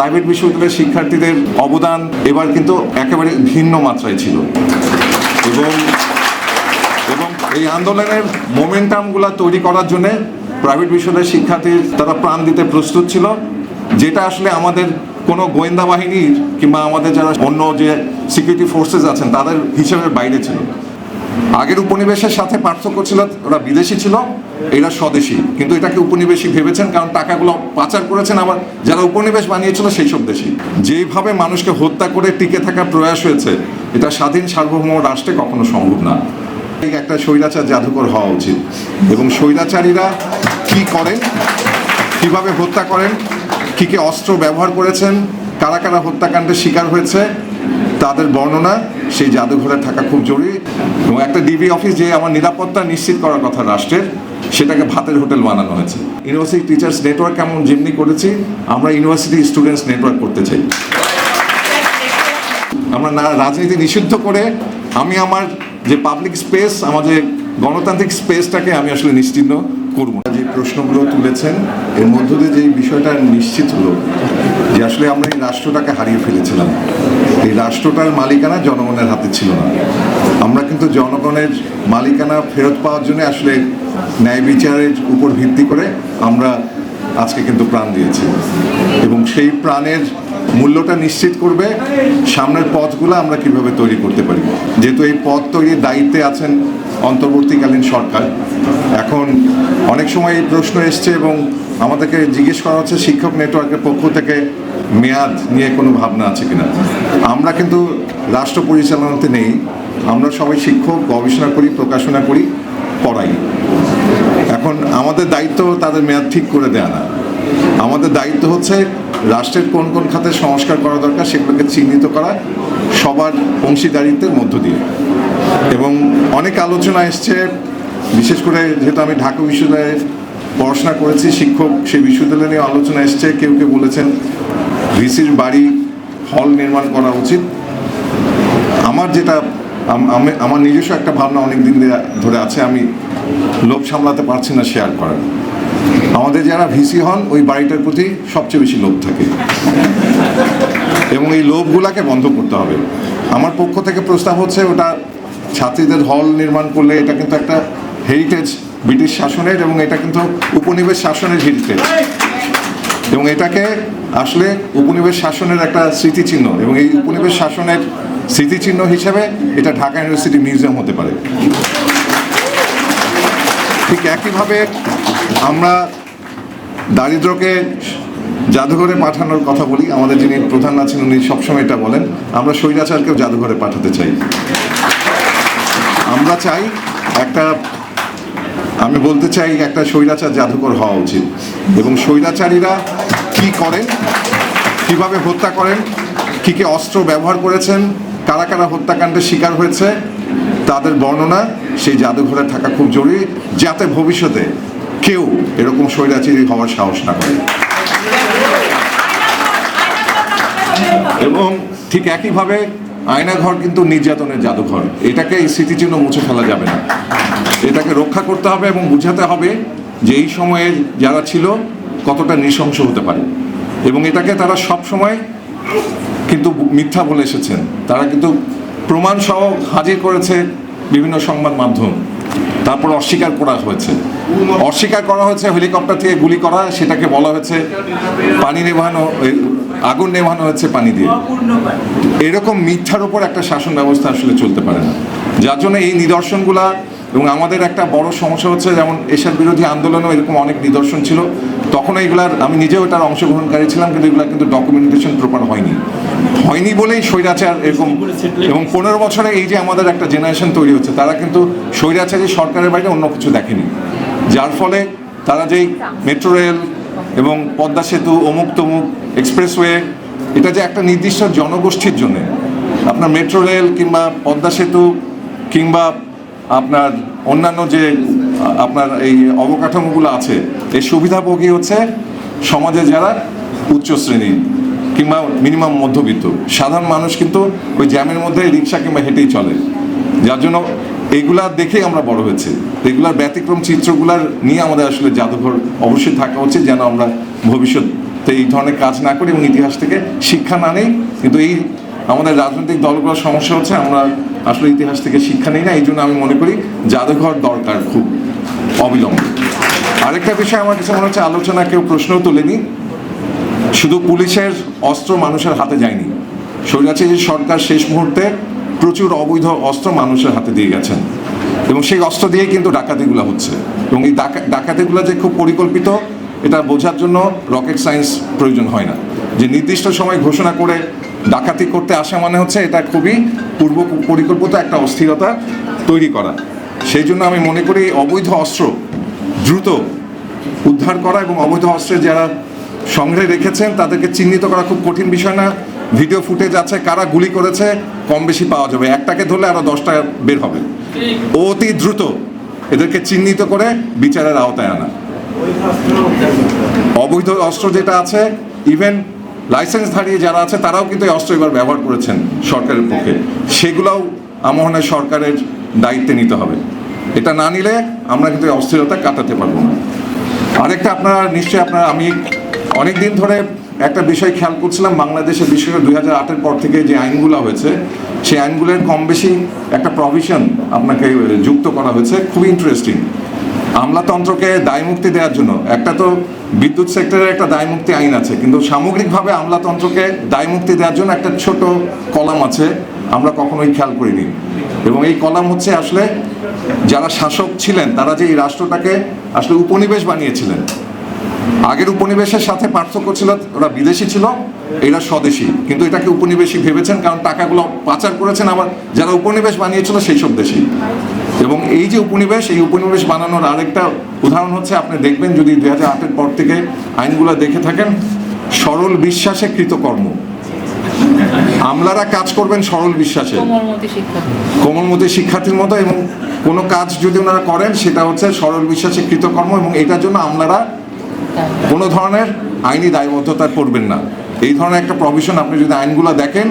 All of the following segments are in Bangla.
প্রাইভেট বিশ্ববিদ্যালয়ের শিক্ষার্থীদের অবদান এবার কিন্তু একেবারে ভিন্ন মাত্রায় ছিল। এবং এবং এই আন্দোলনের মোমেন্টামগুলো তৈরি করার জন্য প্রাইভেট বিশ্ববিদ্যালয়ের শিক্ষার্থীর তারা প্রাণ দিতে প্রস্তুত ছিল। যেটা আসলে আমাদের কোনো গোয়েন্দা বাহিনীর কিংবা আমাদের যারা অন্য যে সিকিউরিটি ফোর্সেস আছেন, তাদের হিসেবের বাইরে ছিল। আগের উপনিবেশের সাথে পার্থক্য ছিল, ওরা বিদেশি ছিল, এরা স্বদেশী। কিন্তু এটাকে উপনিবেশী ভেবেছেন, কারণ টাকাগুলো পাচার করেছেন আবার যারা উপনিবেশ বানিয়েছিল সেই সব দেশি। যেইভাবে মানুষকে হত্যা করে টিকে থাকার প্রয়াস হয়েছে, এটা স্বাধীন সার্বভৌম রাষ্ট্রে কখনো সম্ভব না। একটা স্বৈরাচার জাদুকর হওয়া উচিত। এবং স্বৈরাচারীরা কি করেন, কীভাবে হত্যা করেন, কি কি অস্ত্র ব্যবহার করেছেন, কারা কারা হত্যাকাণ্ডের শিকার হয়েছে তাদের বর্ণনা, সেই জাদুঘরে থাকা খুব জরুরি। এবং একটা ডিবি অফিস যে আমার নিরাপত্তা নিশ্চিত করার কথা রাষ্ট্রের, সেটাকে ভাতের হোটেল বানানো হয়েছে। ইউনিভার্সিটি টিচার্স নেটওয়ার্ক কেমন যেমনি করেছি, আমরা ইউনিভার্সিটি স্টুডেন্টস নেটওয়ার্ক করতে চাই। আমরা না, রাজনীতি নিষিদ্ধ করে আমি আমার যে পাবলিক স্পেস আমার যে গণতান্ত্রিক স্পেসটাকে আমি আসলে নিশ্চিন্ন করব যে প্রশ্নগুলো তুলেছেন, এর মধ্য দিয়ে যে বিষয়টা নিশ্চিত হলো যে আসলে আমরা এই রাষ্ট্রটাকে হারিয়ে ফেলেছিলাম। এই রাষ্ট্রটার মালিকানা জনগণের হাতে ছিল না। আমরা কিন্তু জনগণের মালিকানা ফেরত পাওয়ার জন্য আসলে ন্যায় বিচারের উপর ভিত্তি করে আমরা আজকে কিন্তু প্রাণ দিয়েছি। এবং সেই প্রাণের মূল্যটা নিশ্চিত করবে সামনের পথগুলো আমরা কীভাবে তৈরি করতে পারি। যেহেতু এই পথ তৈরির দায়িত্বে আছেন অন্তর্বর্তীকালীন সরকার। এখন অনেক সময় এই প্রশ্ন এসছে এবং আমাদেরকে জিজ্ঞেস করা হচ্ছে শিক্ষক নেটওয়ার্কের পক্ষ থেকে মেয়াদ নিয়ে কোনো ভাবনা আছে কিনা? আমরা কিন্তু রাষ্ট্র পরিচালনাতে নেই। আমরা সবাই শিক্ষক, গবেষণা করি, প্রকাশনা করি, পড়াই। এখন আমাদের দায়িত্ব তাদের মেয়াদ ঠিক করে দেয়া না। আমাদের দায়িত্ব হচ্ছে রাষ্ট্রের কোন কোন খাতে সংস্কার করা দরকার সেগুলোকে চিহ্নিত করা সবার অংশীদারিত্বের মধ্য দিয়ে। এবং অনেক আলোচনা এসছে, বিশেষ করে যেহেতু আমি ঢাকা বিশ্ববিদ্যালয়ে পড়াশোনা করেছি, শিক্ষক সেই বিশ্ববিদ্যালয় নিয়ে আলোচনা এসছে, কেউ কেউ বলেছেন ভিসির বাড়ি হল নির্মাণ করা উচিত। আমার যেটা, আমি- আমার নিজস্ব একটা ভাবনা অনেক দিন ধরে- ধরে আছে, আমি লোভ সামলাতে পারছি না শেয়ার করার। আমাদের যারা ভিসি হন, ওই বাড়িটার প্রতি সবচেয়ে বেশি লোভ থাকে। এবং এই লোভগুলাকে বন্ধ করতে হবে। আমার পক্ষ থেকে প্রস্তাব হচ্ছে, ওটা ছাত্রীদের হল নির্মাণ করলে এটা কিন্তু একটা হেরিটেজ ব্রিটিশ শাসনের এবং এটা কিন্তু উপনিবেশ শাসনের হেরিটেজ এবং এটাকে আসলে উপনিবেশ শাসনের একটা স্মৃতিচিহ্ন এবং এই উপনিবেশ শাসনের স্মৃতিচিহ্ন হিসেবে এটা ঢাকা ইউনিভার্সিটি মিউজিয়াম হতে পারে। ঠিক একইভাবে আমরা দারিদ্রকে জাদুঘরে পাঠানোর কথা বলি, আমাদের যিনি প্রধান আছেন উনি সবসময় এটা বলেন, আমরা স্বৈরাচারকেও জাদুঘরে পাঠাতে চাই। আমরা চাই একটা আমি বলতে চাই একটা স্বৈরাচার জাদুঘর হওয়া উচিত। এবং স্বৈরাচারীরা কি করেন? কীভাবে হত্যা করেন? কি কি অস্ত্র ব্যবহার করেছেন? কারা কারা হত্যাকাণ্ডের শিকার হয়েছে? তাদের বর্ণনা, সেই জাদুঘরে থাকা খুব জরুরি, যাতে ভবিষ্যতে কেউ এরকম স্বৈরাচারী হওয়ার সাহস না করে। এবং ঠিক একইভাবে আয়নাঘর কিন্তু নির্যাতনের জাদুঘর। এটাকে এই স্মৃতিচিহ্ন মুছে ফেলা যাবে না। এটাকে রক্ষা করতে হবে এবং বুঝাতে হবে যে এই সময়ে যারা ছিল কতটা নৃশংস হতে পারে। এবং এটাকে তারা সব সময় কিন্তু মিথ্যা বলে এসেছেন। তারা কিন্তু প্রমাণ সহ হাজির করেছে বিভিন্ন সংবাদ মাধ্যম। তারপর অস্বীকার করা হয়েছে। অস্বীকার করা হয়েছে, হেলিকপ্টার থেকে গুলি করা, সেটাকে বলা হয়েছে পানি নেভানো আগুন নেভানো হয়েছে পানি দিয়ে। এরকম মিথ্যার উপর একটা শাসন ব্যবস্থা আসলে চলতে পারে না। যার জন্য এই নিদর্শনগুলা এবং আমাদের একটা বড় সমস্যা হচ্ছে, যেমন এশিয়ার বিরোধী আন্দোলনেও এরকম অনেক নিদর্শন ছিল। তখন এগুলার আমি নিজেও এটার অংশগ্রহণকারী ছিলাম, কিন্তু এগুলো কিন্তু ডকুমেন্টেশন প্রপার হয়নি। হয়নি বলেই স্বৈরাচার এরকম এবং পনেরো বছরে এই যে আমাদের একটা জেনারেশন তৈরি হচ্ছে, তারা কিন্তু স্বৈরাচারী সরকারের বাইরে অন্য কিছু দেখেনি। যার ফলে তারা যেই মেট্রো রেল এবং পদ্মা সেতু, অমুক তমুক এক্সপ্রেসওয়ে এটা যে একটা নির্দিষ্ট জনগোষ্ঠীর জন্য। আপনার মেট্রো রেল কিংবা পদ্মা সেতু কিংবা আপনার অন্যান্য যে, আপনার এই অবকাঠামোগুলো আছে এই সুবিধাভোগী হচ্ছে সমাজে যারা উচ্চ শ্রেণির কিংবা মিনিমাম মধ্যবিত্ত। সাধারণ মানুষ কিন্তু ওই জ্যামের মধ্যে রিক্সা কিংবা হেঁটেই চলে। যার জন্য এইগুলা দেখেই আমরা বড় হয়েছি। এগুলার ব্যতিক্রম চিত্রগুলার নিয়ে আমাদের আসলে জাদুঘর অবশ্যই থাকা উচিত যেন আমরা ভবিষ্যৎ তো এই ধরনের কাজ না করি এবং ইতিহাস থেকে শিক্ষা না নেই। কিন্তু এই আমাদের রাজনৈতিক দলগুলোর সমস্যা হচ্ছে আমরা আসলে ইতিহাস থেকে শিক্ষা নেই না, এই জন্য আমি মনে করি জাদুঘর দরকার খুব অবিলম্বে। আরেকটা বিষয় আমার কাছে মনে হচ্ছে, আলোচনা কেউ প্রশ্ন তোলেনি। শুধু পুলিশের অস্ত্র মানুষের হাতে যায়নি। স্বৈরাচারী সরকার শেষ মুহূর্তে প্রচুর অবৈধ অস্ত্র মানুষের হাতে দিয়ে গেছেন। এবং সেই অস্ত্র দিয়ে কিন্তু ডাকাতিগুলো হচ্ছে। এবং এই ডাকা ডাকাতিগুলো যে খুব পরিকল্পিত, এটা বোঝার জন্য রকেট সায়েন্স প্রয়োজন হয় না। যে নির্দিষ্ট সময় ঘোষণা করে ডাকাতি করতে আসা মানে হচ্ছে এটা খুবই পূর্ব পরিকল্পিত একটা অস্থিরতা তৈরি করা। সেই জন্য আমি মনে করি অবৈধ অস্ত্র দ্রুত উদ্ধার করা এবং অবৈধ অস্ত্রের যারা সংগ্রহে রেখেছেন, তাদেরকে চিহ্নিত করা খুব কঠিন বিষয় না। ভিডিও ফুটেজ আছে, কারা গুলি করেছে, কম বেশি পাওয়া যাবে। একটাকে ধরলে আরও দশটা বের হবে। অতি দ্রুত এদেরকে চিহ্নিত করে বিচারের আওতায় আনা। অবৈধ অস্ত্র যেটা আছে ইভেন লাইসেন্স ধারিয়ে যারা আছে, তারাও কিন্তু এই অস্ত্র এবার ব্যবহার করেছেন সরকারের পক্ষে। সেগুলোও হয় সরকারের দায়িত্বে নিতে হবে। এটা না নিলে আমরা কিন্তু অস্থিরতা কাটাতে পারব না। আরেকটা আপনারা, নিশ্চয়ই আপনারা, আমি অনেক দিন ধরে একটা বিষয় খেয়াল করছিলাম, বাংলাদেশের বিশেষ করে দুই হাজার আটের পর থেকে যে আইনগুলো হয়েছে, সেই আইনগুলোর কম বেশি একটা প্রভিশন আপনাকে যুক্ত করা হয়েছে। খুবই ইন্টারেস্টিং আমলাতন্ত্রকে দায়মুক্তি দেওয়ার জন্য। একটা তো বিদ্যুৎ সেক্টরের একটা দায়মুক্তি আইন আছে, কিন্তু সামগ্রিকভাবে আমলাতন্ত্রকে দায়মুক্তি দেওয়ার জন্য একটা ছোট কলাম আছে, আমরা কখনোই খেয়াল করিনি। এবং এই কলাম হচ্ছে আসলে যারা শাসক ছিলেন, তারা যে এই রাষ্ট্রটাকে আসলে উপনিবেশ বানিয়েছিলেন। আগের উপনিবেশের সাথে পার্থক্য ছিল, ওরা বিদেশি ছিল, এরা স্বদেশী। কিন্তু এটাকে উপনিবেশী ভেবেছেন, কারণ টাকাগুলো পাচার করেছেন আবার যারা উপনিবেশ বানিয়েছিল, সেই সব দেশই এবং এই যে উপনিবেশ এই উপনিবেশ বানানোর আরেকটা উদাহরণ হচ্ছে আপনি দেখবেন যদি দুই হাজার আটের পর থেকে আইনগুলো দেখে থাকেন সরল বিশ্বাসে কৃতকর্ম। আমলারা কাজ করবেন সরল বিশ্বাসে। কোমলমতি শিক্ষা। কোমলমতি শিক্ষার্থীর মতো এবং কোনো কাজ যদি ওনারা করেন সেটা হচ্ছে সরল বিশ্বাসে কৃতকর্ম এবং এটার জন্য আমলারা কোনো ধরনের আইনি দায়বদ্ধতা করবেন না। এই ধরনের একটা প্রভিশন আপনি যদি আইনগুলো দেখেন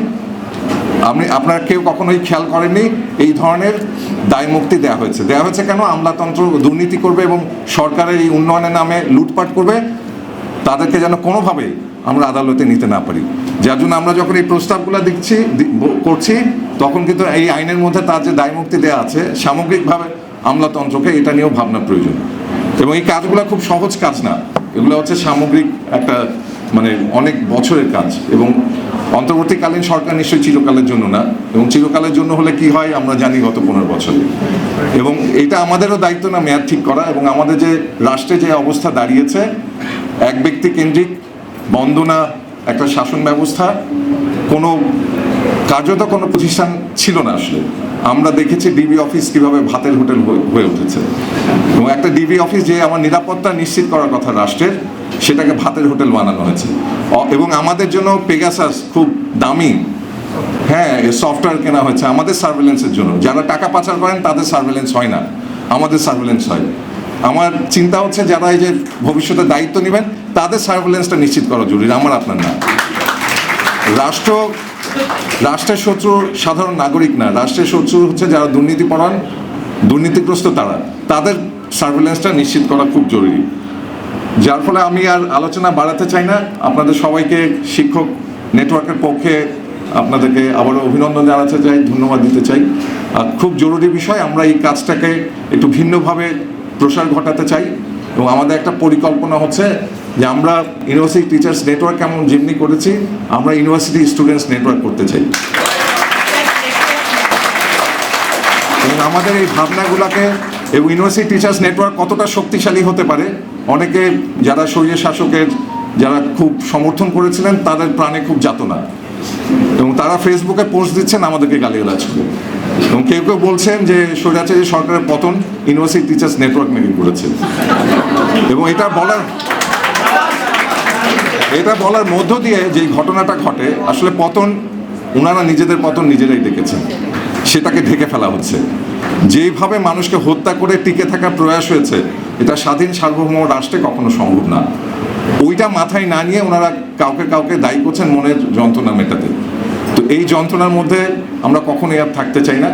আপনি, আপনারা কেউ কখনোই খেয়াল করেননি এই ধরনের দায় মুক্তি দেওয়া হয়েছে। দেওয়া হয়েছে কেন? আমলাতন্ত্র দুর্নীতি করবে এবং সরকারের এই উন্নয়নের নামে লুটপাট করবে। তাদেরকে যেন কোনোভাবে আমরা আদালতে নিতে না পারি। যার জন্য আমরা যখন এই প্রস্তাবগুলো দিচ্ছি করছি, তখন কিন্তু এই আইনের মধ্যে তার যে দায়মুক্তি দেওয়া আছে, সামগ্রিকভাবে আমলাতন্ত্রকে এটা নিয়েও ভাবনা প্রয়োজন। এবং এই কাজগুলো খুব সহজ কাজ না। এগুলো হচ্ছে সামগ্রিক একটা মানে অনেক বছরের কাজ এবং অন্তর্বর্তীকালীন সরকার নিশ্চয়ই চিরকালের জন্য না এবং চিরকালের জন্য হলে কি হয় আমরা জানি গত পনেরো বছরে। এবং এটা আমাদেরও দায়িত্ব না মেয়াদ ঠিক করা এবং আমাদের যে রাষ্ট্রে যে অবস্থা দাঁড়িয়েছে, এক ব্যক্তি কেন্দ্রিক বন্দনা, একটা শাসন ব্যবস্থা, কোনো কার্যত কোনো প্রতিষ্ঠান ছিল না আসলে। আমরা দেখেছি ডিবি অফিস কীভাবে ভাতের হোটেল হয়ে- উঠেছে। এবং একটা ডিবি অফিস যে আমার নিরাপত্তা নিশ্চিত করার কথা রাষ্ট্রের সেটাকে ভাতের হোটেল বানানো হয়েছে। এবং আমাদের জন্য পেগাসাস খুব দামি। হ্যাঁ সফটওয়্যার কেনা হয়েছে আমাদের সার্ভেলেন্সের জন্য। যারা টাকা পাচার করেন, তাদের সার্ভেলেন্স হয় না। আমাদের সার্ভেলেন্স হয়। আমার চিন্তা হচ্ছে যারা এই যে ভবিষ্যতে দায়িত্ব নেবেন, তাদের সার্ভেলেন্সটা নিশ্চিত করা জরুরি, আমার আপনার না। রাষ্ট্র, রাষ্ট্রের শত্রু সাধারণ নাগরিক না। রাষ্ট্রের শত্রু হচ্ছে যারা দুর্নীতিপরায়ণ দুর্নীতিগ্রস্ত তারা। তাদের সার্ভেলেন্সটা নিশ্চিত করা খুব জরুরি। যার ফলে আমি আর আলোচনা বাড়াতে চাই না। আপনাদের সবাইকে শিক্ষক নেটওয়ার্কের পক্ষে আপনাদেরকে আবারও অভিনন্দন জানাতে চাই, ধন্যবাদ দিতে চাই। খুব জরুরি বিষয়, আমরা এই কাজটাকে একটু ভিন্নভাবে প্রসার ঘটাতে চাই। এবং আমাদের একটা পরিকল্পনা হচ্ছে যে আমরা ইউনিভার্সিটি টিচার্স নেটওয়ার্ক কেমন যেমনি করেছি, আমরা ইউনিভার্সিটি স্টুডেন্টস নেটওয়ার্ক করতে চাই। এবং আমাদের এই ভাবনাগুলোকে এবং ইউনিভার্সিটি টিচার্স নেটওয়ার্ক কতটা শক্তিশালী হতে পারে? অনেকে যারা শরীর শাসকের, যারা খুব সমর্থন করেছিলেন, তাদের প্রাণে খুব যাতনা। এবং তারা ফেসবুকে পোস্ট দিচ্ছেন আমাদেরকে গালিগালাজ করে। এবং কেউ কেউ বলছেন যে, স্বৈরাচারী সরকারের পতন ইউনিভার্সিটি টিচার্স নেটওয়ার্ক নাকি করেছে। এবং এটা বলার এটা বলার মধ্য দিয়ে যে ঘটনাটা ঘটে, আসলে পতন ওনারা নিজেদের পতন নিজেরাই দেখেছেন সেটাকে ঢেকে ফেলা হচ্ছে। যেইভাবে মানুষকে হত্যা করে টিকে থাকার প্রয়াস হয়েছে, এটা স্বাধীন সার্বভৌম রাষ্ট্রে কখনো সম্ভব না। ওইটা মাথায় না নিয়ে ওনারা কাউকে কাউকে দায়ী করছেন মনের যন্ত্রণা মেটাতে। তো এই যন্ত্রণার মধ্যে আমরা কখনোই আর থাকতে চাই না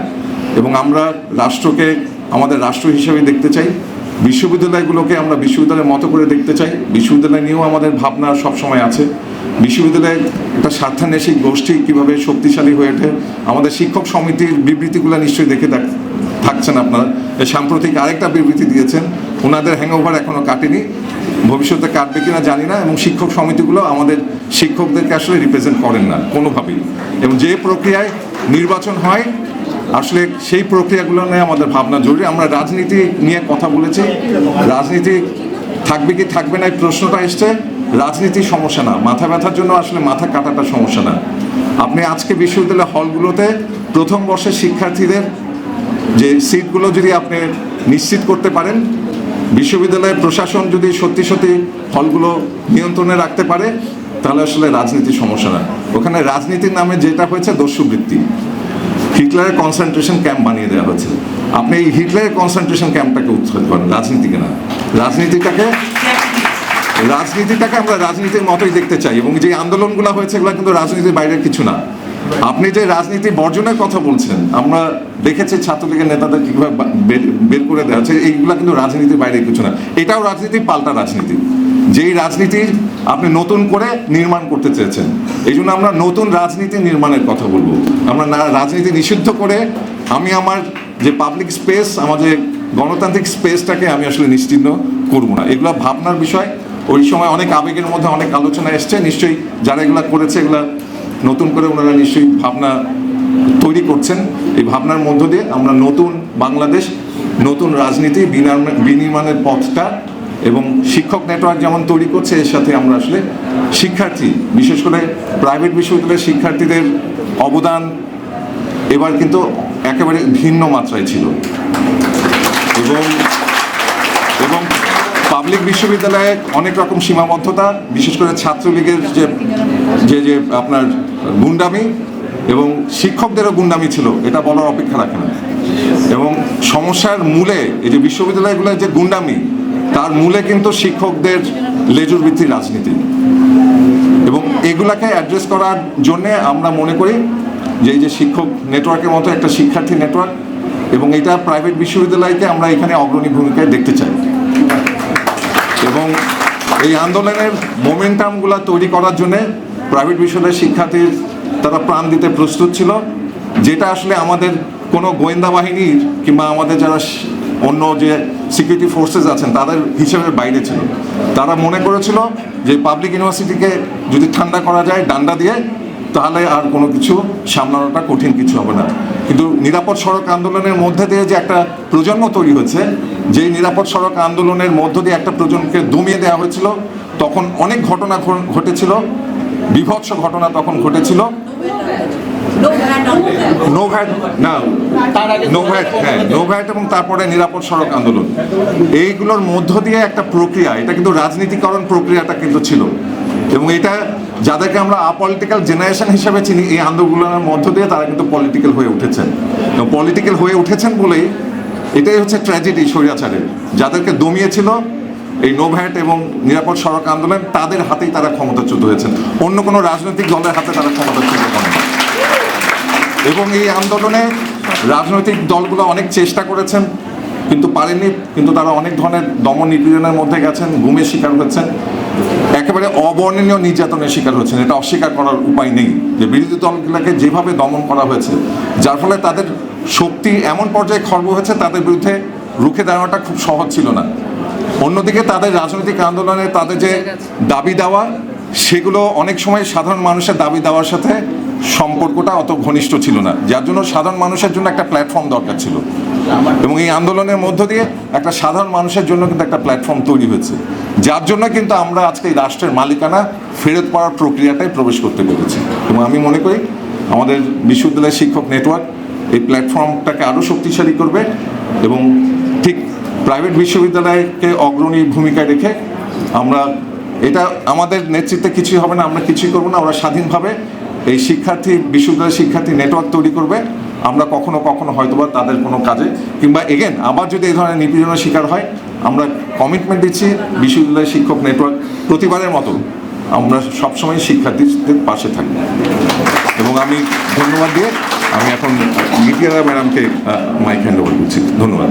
এবং আমরা রাষ্ট্রকে আমাদের রাষ্ট্র হিসেবে দেখতে চাই, বিশ্ববিদ্যালয়গুলোকে আমরা বিশ্ববিদ্যালয়ের মতো করে দেখতে চাই। বিশ্ববিদ্যালয় নিয়েও আমাদের ভাবনা সবসময় আছে। বিশ্ববিদ্যালয়ের একটা স্বার্থান্বেষিক গোষ্ঠী কীভাবে শক্তিশালী হয়ে ওঠে, আমাদের শিক্ষক সমিতির বিবৃতিগুলো নিশ্চয়ই দেখে দেখ থাকছেন আপনারা। এই সাম্প্রতিক আরেকটা বিবৃতি দিয়েছেন, ওনাদের হ্যাংওভার এখনও কাটেনি। ভবিষ্যতে কাটবে কিনা জানি না এবং শিক্ষক সমিতিগুলো আমাদের শিক্ষকদেরকে আসলে রিপ্রেজেন্ট করেন না, কোনোভাবেই। এবং যে প্রক্রিয়ায় নির্বাচন হয়, আসলে সেই প্রক্রিয়াগুলো নিয়ে আমাদের ভাবনা জরুরি। আমরা রাজনীতি নিয়ে কথা বলেছি। রাজনীতি থাকবে কি থাকবে না এই প্রশ্নটা এসছে। রাজনীতি সমস্যা না। মাথা ব্যথার জন্য আসলে মাথা কাটাটা সমস্যা না। আপনি আজকে বিশ্ববিদ্যালয় হলগুলোতে প্রথম বর্ষের শিক্ষার্থীদের যে সিটগুলো যদি আপনি নিশ্চিত করতে পারেন, বিশ্ববিদ্যালয়ের প্রশাসন যদি সত্যি সত্যি হলগুলো নিয়ন্ত্রণে রাখতে পারে, তাহলে আসলে রাজনীতির সমস্যা না ওখানে রাজনীতির নামে যেটা হয়েছে, দস্যুবৃত্তি। হিটলারের কনসেন্ট্রেশন ক্যাম্প বানিয়ে দেওয়া হয়েছে। আপনি এই হিটলারের কনসেন্ট্রেশন ক্যাম্পটাকে উচ্ছেদ করেন, রাজনীতিকে না। রাজনীতিটাকে রাজনীতিটাকে আমরা রাজনীতির মতোই দেখতে চাই এবং যে আন্দোলনগুলো হয়েছে, এগুলো কিন্তু রাজনীতির বাইরের কিছু না। আপনি যে রাজনীতি বর্জনের কথা বলছেন, আমরা দেখেছি ছাত্রলীগের নেতাদের কীভাবে বের করে দেওয়া হচ্ছে, এইগুলো কিন্তু রাজনীতির বাইরে কিছু না। এটাও রাজনীতি পাল্টা রাজনীতি। যেই রাজনীতি আপনি নতুন করে নির্মাণ করতে চেয়েছেন এই জন্য আমরা নতুন রাজনীতি নির্মাণের কথা বলব। আমরা না, রাজনীতি নিষিদ্ধ করে আমি আমার যে পাবলিক স্পেস আমার যে গণতান্ত্রিক স্পেসটাকে আমি আসলে নিশ্চিন্ন করব না। এগুলো ভাবনার বিষয়। ওই সময় অনেক আবেগের মধ্যে অনেক আলোচনা এসছে। নিশ্চয়ই যারা এগুলো করেছে, এগুলা নতুন করে ওনারা নিশ্চয়ই ভাবনা তৈরি করছেন। এই ভাবনার মধ্য দিয়ে আমরা নতুন বাংলাদেশ, নতুন রাজনীতি বিনির্মাণ- বিনির্মাণের পথটা এবং শিক্ষক নেটওয়ার্ক যেমন তৈরি করছে, এর সাথে আমরা আসলে শিক্ষার্থী, বিশেষ করে প্রাইভেট বিশ্ববিদ্যালয়ের শিক্ষার্থীদের অবদান এবার কিন্তু একেবারে ভিন্ন মাত্রায় ছিল। এবং এবং পাবলিক বিশ্ববিদ্যালয়ে অনেক রকম সীমাবদ্ধতা, বিশেষ করে ছাত্রলীগের যে যে আপনার গুন্ডামি এবং শিক্ষকদেরও গুন্ডামি ছিল, এটা বলার অপেক্ষা রাখে না। এবং সমস্যার মূলে এই যে বিশ্ববিদ্যালয়গুলোর যে গুন্ডামি, তার মূলে কিন্তু শিক্ষকদের লেজুর ভিত্তিক রাজনীতি। এবং এগুলাকে অ্যাড্রেস করার জন্যে আমরা মনে করি যে এই যে শিক্ষক নেটওয়ার্কের মতো একটা শিক্ষার্থী নেটওয়ার্ক এবং এটা প্রাইভেট বিশ্ববিদ্যালয়কে আমরা এখানে অগ্রণী ভূমিকায় দেখতে চাই। এবং এই আন্দোলনের মোমেন্টামগুলো তৈরি করার জন্যে প্রাইভেট বিশ্ববিদ্যালয়ের শিক্ষার্থীর তারা প্রাণ দিতে প্রস্তুত ছিল। যেটা আসলে আমাদের কোনো গোয়েন্দা বাহিনীর কিংবা আমাদের যারা অন্য যে সিকিউরিটি ফোর্সেস আছেন, তাদের হিসেবের বাইরে ছিল। তারা মনে করেছিল যে পাবলিক ইউনিভার্সিটিকে যদি ঠান্ডা করা যায়, ডান্ডা দিয়ে, তাহলে আর কোনো কিছু সামলানোটা কঠিন কিছু হবে না। কিন্তু নিরাপদ সড়ক আন্দোলনের মধ্যে দিয়ে যে একটা প্রজন্ম তৈরি হয়েছে, যেই নিরাপদ সড়ক আন্দোলনের মধ্য দিয়ে একটা প্রজন্মকে দমিয়ে দেওয়া হয়েছিল, তখন অনেক ঘটনা ঘটেছিল। বিভৎস ঘটনা তখন ঘটেছিল। নো ভ্যাট না নো ভ্যাট হ্যাঁ নো ভ্যাট এবং তারপরে নিরাপদ সড়ক আন্দোলন। এইগুলোর মধ্য দিয়ে একটা প্রক্রিয়া, এটা কিন্তু রাজনীতিকরণ প্রক্রিয়াটা কিন্তু ছিল। এবং এটা যাদেরকে আমরা আপলিটিক্যাল জেনারেশন হিসেবে চিনি, এই আন্দোলনের মধ্য দিয়ে তারা কিন্তু পলিটিক্যাল হয়ে উঠেছেন। পলিটিক্যাল হয়ে উঠেছেন বলেই এটাই হচ্ছে ট্র্যাজেডি স্বৈরাচারের যাদেরকে দমিয়েছিল এই নোভ্যাট এবং নিরাপদ সড়ক আন্দোলন তাদের হাতেই তারা ক্ষমতাচ্যুত হয়েছেন। অন্য কোনো রাজনৈতিক দলের হাতে তারা ক্ষমতাচ্যুত হন এবং এই আন্দোলনে রাজনৈতিক দলগুলো অনেক চেষ্টা করেছেন, কিন্তু পারেননি, কিন্তু তারা অনেক ধরনের দমন নিপীড়নের মধ্যে গেছেন ঘুমের শিকার হয়েছেন একেবারে অবর্ণনীয় নির্যাতনের শিকার হয়েছেন এটা অস্বীকার করার উপায় নেই যে বিরোধী দলগুলোকে যেভাবে দমন করা হয়েছে, যার ফলে তাদের শক্তি এমন পর্যায়ে খর্ব হয়েছে, তাদের বিরুদ্ধে রুখে দাঁড়ানোটা খুব সহজ ছিল না। অন্যদিকে তাদের রাজনৈতিক আন্দোলনে তাদের যে দাবি দেওয়া, সেগুলো অনেক সময় সাধারণ মানুষের দাবি দেওয়ার সাথে সম্পর্কটা অত ঘনিষ্ঠ ছিল না। যার জন্য সাধারণ মানুষের জন্য একটা প্ল্যাটফর্ম দরকার ছিল। এবং এই আন্দোলনের মধ্য দিয়ে একটা সাধারণ মানুষের জন্য কিন্তু একটা প্ল্যাটফর্ম তৈরি হয়েছে। যার জন্য কিন্তু আমরা আজকে এই রাষ্ট্রের মালিকানা ফেরত পাওয়ার প্রক্রিয়াটাই প্রবেশ করতে পেরেছি। এবং আমি মনে করি আমাদের বিশ্ববিদ্যালয়ের শিক্ষক নেটওয়ার্ক এই প্ল্যাটফর্মটাকে আরও শক্তিশালী করবে এবং প্রাইভেট বিশ্ববিদ্যালয়কে অগ্রণী ভূমিকায় রেখে আমরা এটা আমাদের নেতৃত্বে কিছুই হবে না, আমরা কিছুই করব না আমরা স্বাধীনভাবে এই শিক্ষার্থী বিশ্ববিদ্যালয়ের শিক্ষার্থী নেটওয়ার্ক তৈরি করবে। আমরা কখনো কখনো হয়তোবা তাদের কোনো কাজে, কিংবা এগেন আবার যদি এই ধরনের নিপীড়নের শিকার হয়, আমরা কমিটমেন্ট দিচ্ছি বিশ্ববিদ্যালয়ের শিক্ষক নেটওয়ার্ক প্রতিবারের মতো আমরা সবসময় শিক্ষার্থীদের পাশে থাকব। এবং আমি ধন্যবাদ দিয়ে আমি এখন গীতিয়া ম্যাডামকে মাইক হ্যান্ড ওভার করছি। ধন্যবাদ।